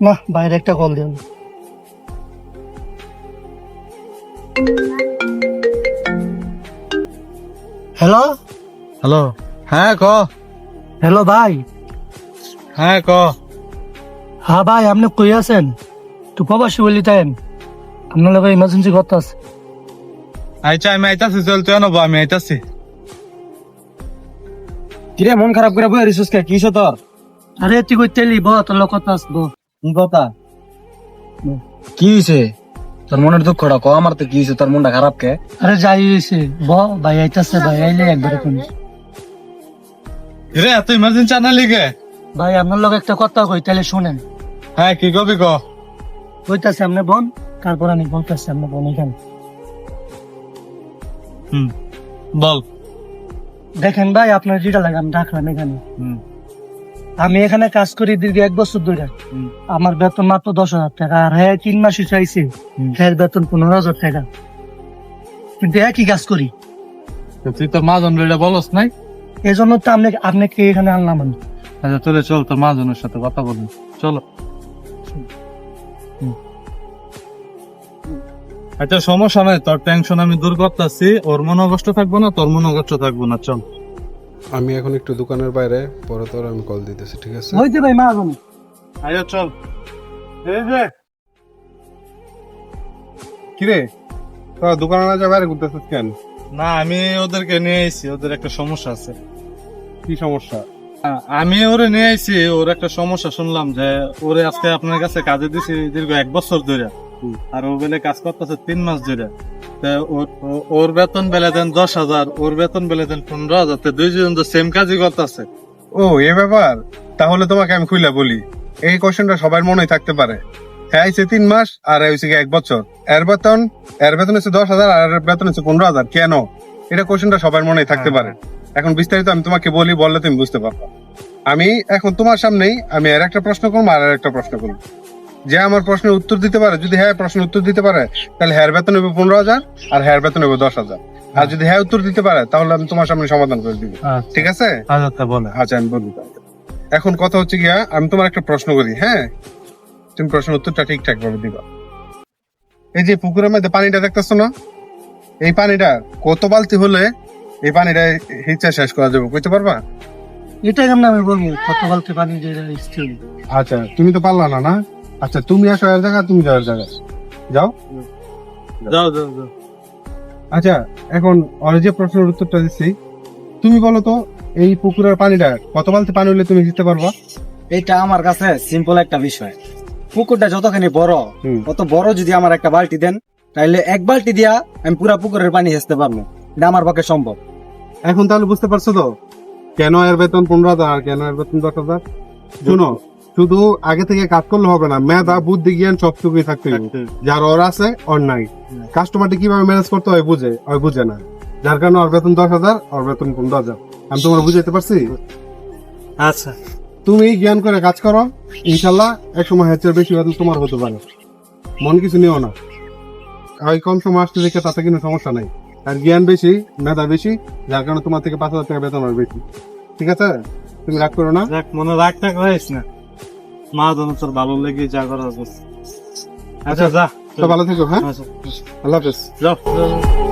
না বাইরে একটা কল দিন হ্যালো? হ্যালো। হ্যাঁ ক। হ্যালো ভাই। হ্যাঁ ক। হ্যাঁ ভাই আপনি কই আছেন? তো প্রবাসী বলি তাই। আপনার লোক ইমার্জেন্সি করতে আছে আচ্ছা আমি আইতাছি চল তুই আনব আমি আইতাছি। কিরে মন খারাপ করে বই রিসোর্স কে? কিসো তোর? আরে তুই কই তেলি ব তোর লোক কথা আসব কথা কি হইছে? তোর মনের দুঃখটা ক আমার তো কি হইছে তোর মনটা খারাপ কে? আরে যাই হয়েছে ব ভাই আইতাছে ভাই আইলে একবারে তুমি রে এত ইমার্জেন্সি আনালি গে ভাই আপনার লোক একটা কথা কই তাহলে শুনেন। হ্যাঁ কি কবি ক? কইতাছে আপনি বোন তারপর আমি বলতেছি আপনি বোন এখানে। হুম বল। দেখেন ভাই আপনার যেটা লাগে আমি রাখলাম এখানে। হুম। আমি এখানে কাজ করি দীর্ঘ এক বছর ধরে। আমার বেতন মাত্র দশ হাজার টাকা আর হ্যাঁ তিন মাসে চাইছে। হ্যাঁ বেতন পনেরো হাজার টাকা। কিন্তু একই কাজ করি। তুই তোর মাজন বেড়ে বলস নাই? এই জন্য তো আপনি আপনাকে এখানে আনলাম আমি? আচ্ছা তোরে চল তোর মাজনের সাথে কথা বলবি চলো। আচ্ছা সমস্যা নাই তোর টেনশন আমি দূর করতেছি। ওর মনে কষ্ট থাকব না তোর মনে কষ্ট থাকব না চল। আমি এখন একটু দোকানের বাইরে পরে তোর আমি কল দিতেছি ঠিক আছে? ওই যে ভাই মা আগুন আচ্ছা চল। এই যে। কিরে তোরা দোকানে না যা বাইরে ঘুরতেছিস কেন? না আমি ওদেরকে নিয়ে আইছি ওদের একটা সমস্যা আছে। কি সমস্যা? আমি ওরে নিয়ে আইছি ওর একটা সমস্যা শুনলাম যে ওরে আজকে আপনার কাছে কাজে দিছি দীর্ঘ এক বছর ধরে আর ও বেলে কাজ করতেছে তিন মাস ধরে ওর- বেতন বেলে দেন দশ হাজার, ওর বেতন বেলে দেন পনেরো হাজার দুইজন তো সেম কাজই করতেছে। ও, এ ব্যাপার? তাহলে তোমাকে আমি খুইলা বলি, এই কোশ্চেনটা সবার মনেই থাকতে পারে। হ্যাঁ আইছে তিন মাস, আর হয়েছে এক বছর। এর বেতন এর বেতন হচ্ছে দশ হাজার, আর বেতন হচ্ছে পনেরো হাজার। কেন? এটা কোশ্চেনটা সবার মনেই থাকতে পারে। এখন বিস্তারিত আমি তোমাকে বলি, বললে তুমি বুঝতে পারবে। আমি এখন তোমার সামনেই, আমি আর একটা প্রশ্ন করব, আর একটা প্রশ্ন করব। যে আমার প্রশ্নের উত্তর দিতে পারে যদি হ্যাঁ প্রশ্নের উত্তর দিতে পারে তাহলে হ্যার বেতন হবে পনেরো হাজার আর হ্যার বেতন হবে দশ হাজার। আর যদি হ্যাঁ উত্তর দিতে পারে তাহলে আমি তোমার সামনে সমাধান করে দিব। ঠিক আছে? আচ্ছা আমি বলি। এখন কথা হচ্ছে গিয়া আমি তোমার একটা প্রশ্ন করি হ্যাঁ? তুমি প্রশ্নের উত্তরটা ঠিকঠাক ভাবে দিবা। এই যে পুকুরের মধ্যে পানিটা দেখতেছো না? এই পানিটা কত বালতি হলে এই পানিটা হিচা শেষ করা যাবে কইতে পারবা? এটা কেমন আমি বলব কত বালতি পানি যে আচ্ছা তুমি তো পারলা না না? আচ্ছা তুমি আসো এর জায়গা তুমি যাও জায়গা যাও? যাও যাও যাও। আচ্ছা এখন ওর যে প্রশ্নের উত্তরটা দিচ্ছি তুমি বলো তো এই পুকুরের পানিটা কত বালতি পানি হলে তুমি দিতে পারবা? এটা আমার কাছে সিম্পল একটা বিষয়। পুকুরটা যতখানি বড় হুম। অত বড় যদি আমার একটা বালতি দেন তাহলে এক বালতি দিয়া আমি পুরা পুকুরের পানি হেসতে পারব। এটা আমার পক্ষে সম্ভব। এখন তাহলে বুঝতে পারছ তো কেন এর বেতন পনেরো হাজার আর কেন এর বেতন দশ হাজার? শুনো শুধু আগে থেকে কাজ করলে হবে না মেধা বুদ্ধি জ্ঞান সবটুকুই থাকতে হবে। যার ওর আছে ওর নাই। কাস্টমারটি কীভাবে ম্যানেজ করতে হয় বুঝে ওই বুঝে না। যার কারণে ওর বেতন দশ হাজার ওর বেতন পনেরো হাজার। আমি তোমার বুঝাইতে পারছি? আচ্ছা। তুমি জ্ঞান করে কাজ করো ইনশাল্লাহ এক সময় হচ্ছে বেশি বেতন তোমার হতে পারে। মন কিছু নিও না। ওই কম সময় আসতে দেখে তাতে কোনো সমস্যা নাই। আর জ্ঞান বেশি মেধা বেশি যার কারণে তোমার থেকে পাঁচ হাজার টাকা বেতন আর বেশি। ঠিক আছে? তুমি রাগ করো না। মনে রাগ টাক রাখিস না। মা জন তোর ভালো লেগে যা করার আচ্ছা যা। তো ভালো থেকো হ্যাঁ? আচ্ছা আল্লাহ হাফেজ। যাও।